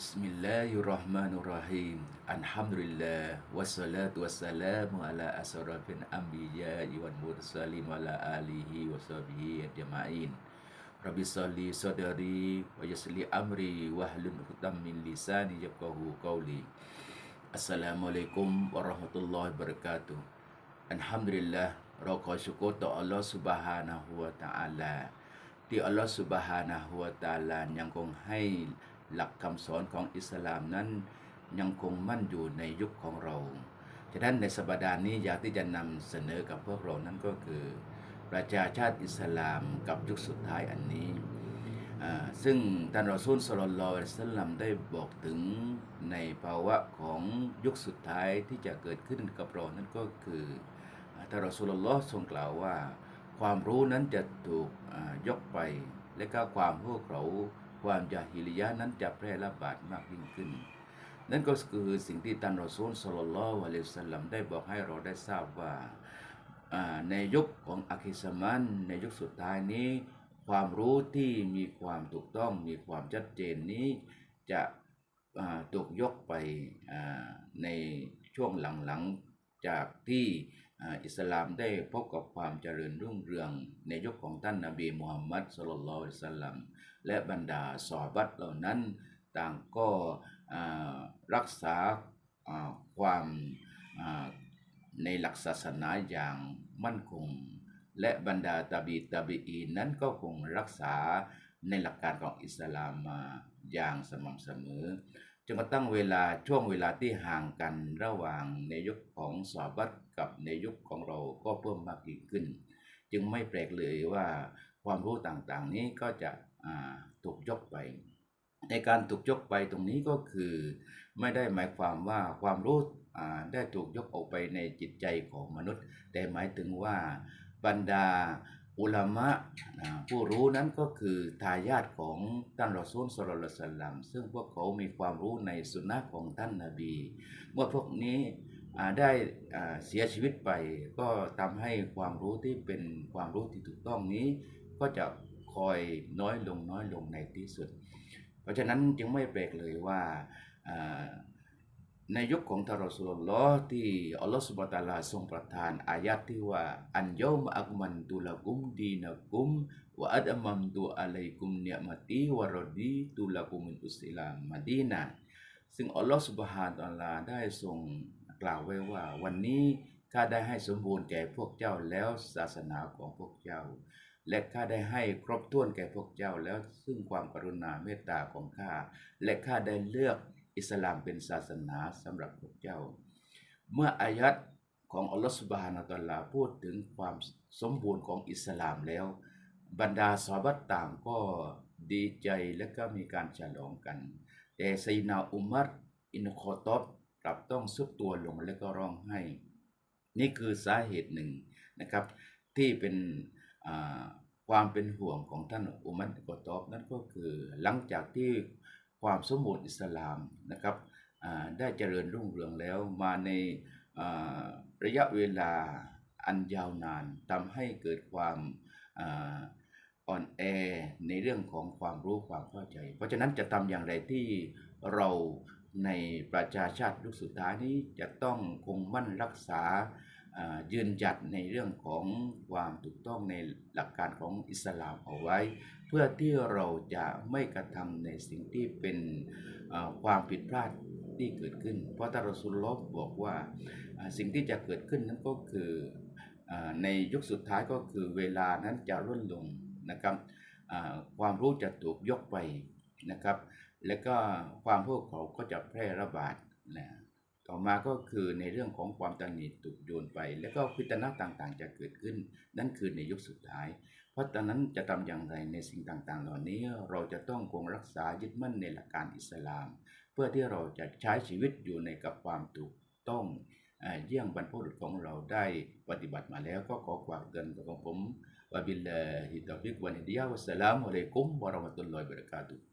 Bismillahirrahmanirrahim. Alhamdulillah wassalatu wassalamu ala asrafil anbiya'i wal mursalin wa ala alihi wa sahbihi ajma'in. Rabbi salli sadri wa yassli amri wa hlul 'uqdatam min lisani yafqahu qawli. Assalamualaikum warahmatullahi wabarakatuh. Alhamdulillah เราขอชุกรต่ออัลลอฮ์ Subhanahu wa Ta'ala ที่อัลลอฮ์ Subhanahu wa Ta'ala ยังคงใหลักคำสอนของอิสลามนั้นยังคงมั่นอยู่ในยุคของเรา ฉะนั้นในสัปดาห์นี้อยากที่จะนำเสนอกับพวกเรานั้นก็คือ ประชาชาติอิสลามกับยุคสุดท้ายอันนี้ ซึ่งท่านรอซูลสลลลอสลัมได้บอกถึงในภาวะของยุคสุดท้ายที่จะเกิดขึ้นกับเรานั้นก็คือท่านรอซูลลอทรงกล่าวว่า ความรู้นั้นจะถูกยกไปและก็ความพวกเรา ความยาฮิลิยะนั้นจะแพร่ระบาดมากยิ่งขึ้น นั่นก็คือสิ่งที่ท่านรอซูลสลลลอฮุอะลัยฮิสลัมได้บอกให้เราได้ทราบว่าในยุคของอัคิสมันในยุคสุดท้ายนี้ ความรู้ที่มีความถูกต้องมีความชัดเจนนี้ จะถูกยกไปในช่วงหลังๆจากที่อิสลามได้พบกับความเจริญรุ่งเรืองในยุคของท่านนาบีมุฮัมมัดสุลลัลลสัลลัม และบรรดาสอบัตเหล่านั้น ต่างก็รักษาความในหลักศาสนาอย่างมั่นคง และบรรดาตาบีตาบีอีนั้นก็คงรักษาในหลักการของอิสลามมาอย่างสม่ำเสมอจนกระทั่งเวลาช่วงเวลาที่ห่างกันระหว่างในยุคของสอบัตกับในยุคของเราก็เพิ่มมากยิ่งขึ้น จึงไม่แปลกเลยว่า ความรู้ต่างๆนี้ก็จะถูกยกไป ในการถูกยกไปตรงนี้ก็คือ ไม่ได้หมายความว่าความรู้ได้ถูกยกออกไปในจิตใจของมนุษย์ แต่หมายถึงว่าบรรดาอุลามะผู้รู้นั้นก็คือทายาทของท่านรอซูลสุลต่านลัมซึ่งพวกเขามีความรู้ในสุนนะของท่านนาบี เมื่อพวกนี้ได้เสียชีวิตไปก็ทำให้ความรู้ที่เป็นความรู้ที่ถูกต้องนี้ ก็จะคอยน้อยลงน้อยลงในที่สุด เพราะฉะนั้นจึงไม่แปลกเลยว่าในยุคของทารสุลลอที่อัลลอฮฺสุบตาลาทรงประทานอายัดที่ว่าอันยอมอักมันตุลกุมดีนกุมวะอัดอัมัมตุอะลัยกุมเนียมตีวะรดีตุลกุมินอุสลามมาดีนาซึ่งอัลลอฮฺสุบฮานตาลาได้ทรงกล่าวไว้ว่า วันนี้ข้าได้ให้สมบูรณ์แก่พวกเจ้าแล้วศาสนาของพวกเจ้า และข้าได้ให้ครบถ้วนแก่พวกเจ้าแล้วซึ่งความกรุณาเมตตาของข้า และข้าได้เลือกอิสลามเป็นศาสนาสำหรับพวกเจ้า เมื่ออายัดของอัลลอฮฺสุบฮานาตะลาพูดถึงความสมบูรณ์ของอิสลามแล้ว บรรดาสาบัตต่างก็ดีใจและก็มีการฉลองกัน แต่ไซนาอุมัรอินคอตอบกลับต้องซุบตัวลงและก็ร้องไห้ นี่คือสาเหตุหนึ่งนะครับ ที่เป็น ความเป็นห่วงของท่านอุมัรอินคอตอบนั่นก็คือหลังจากที่ความสมบูรณ์อิสลามนะครับได้เจริญรุ่งเรืองแล้วมาในระยะเวลาอันยาวนานทำให้เกิดความอ่อนแอในเรื่องของความรู้ความเข้าใจ เพราะฉะนั้นจะทำอย่างไรที่เราในประชาชาติยุคสุดท้ายนี้จะต้องคงมั่นรักษา ยืนจัดในเรื่องของความถูกต้องในหลักการของอิสลามเอาไว้ เพื่อที่เราจะไม่กระทำในสิ่งที่เป็นความผิดพลาดที่เกิดขึ้น เพราะตารสุลลบบอกว่าสิ่งที่จะเกิดขึ้นนั้นก็คือในยุคสุดท้ายก็คือเวลานั้นจะลดลงนะครับความรู้จะถูกยกไปนะครับ และก็ความพวกเขาก็จะแพร่ระบาดนะ ต่อมาก็คือในเรื่องของความตังหนิถูกโยนไป แล้วก็พิจารณาต่างๆ จะเกิดขึ้น นั่นคือในยุคสุดท้าย เพราะตอนนั้นจะทำอย่างไรในสิ่งต่างๆ เหล่านี้เราจะต้องคงรักษายึดมั่นในหลักการอิสลาม เพื่อที่เราจะใช้ชีวิตอยู่ในกับความถูกต้องเยี่ยงบรรพบุรุษของเราได้ปฏิบัติมาแล้วก็ขอฝากเตือนกับผมวะบิลลาฮิตาฟิกวันฮิดียะวัสสลามุอะลัยกุมวะเราะมะตุลลอฮิวะบะเราะกาตุฮ์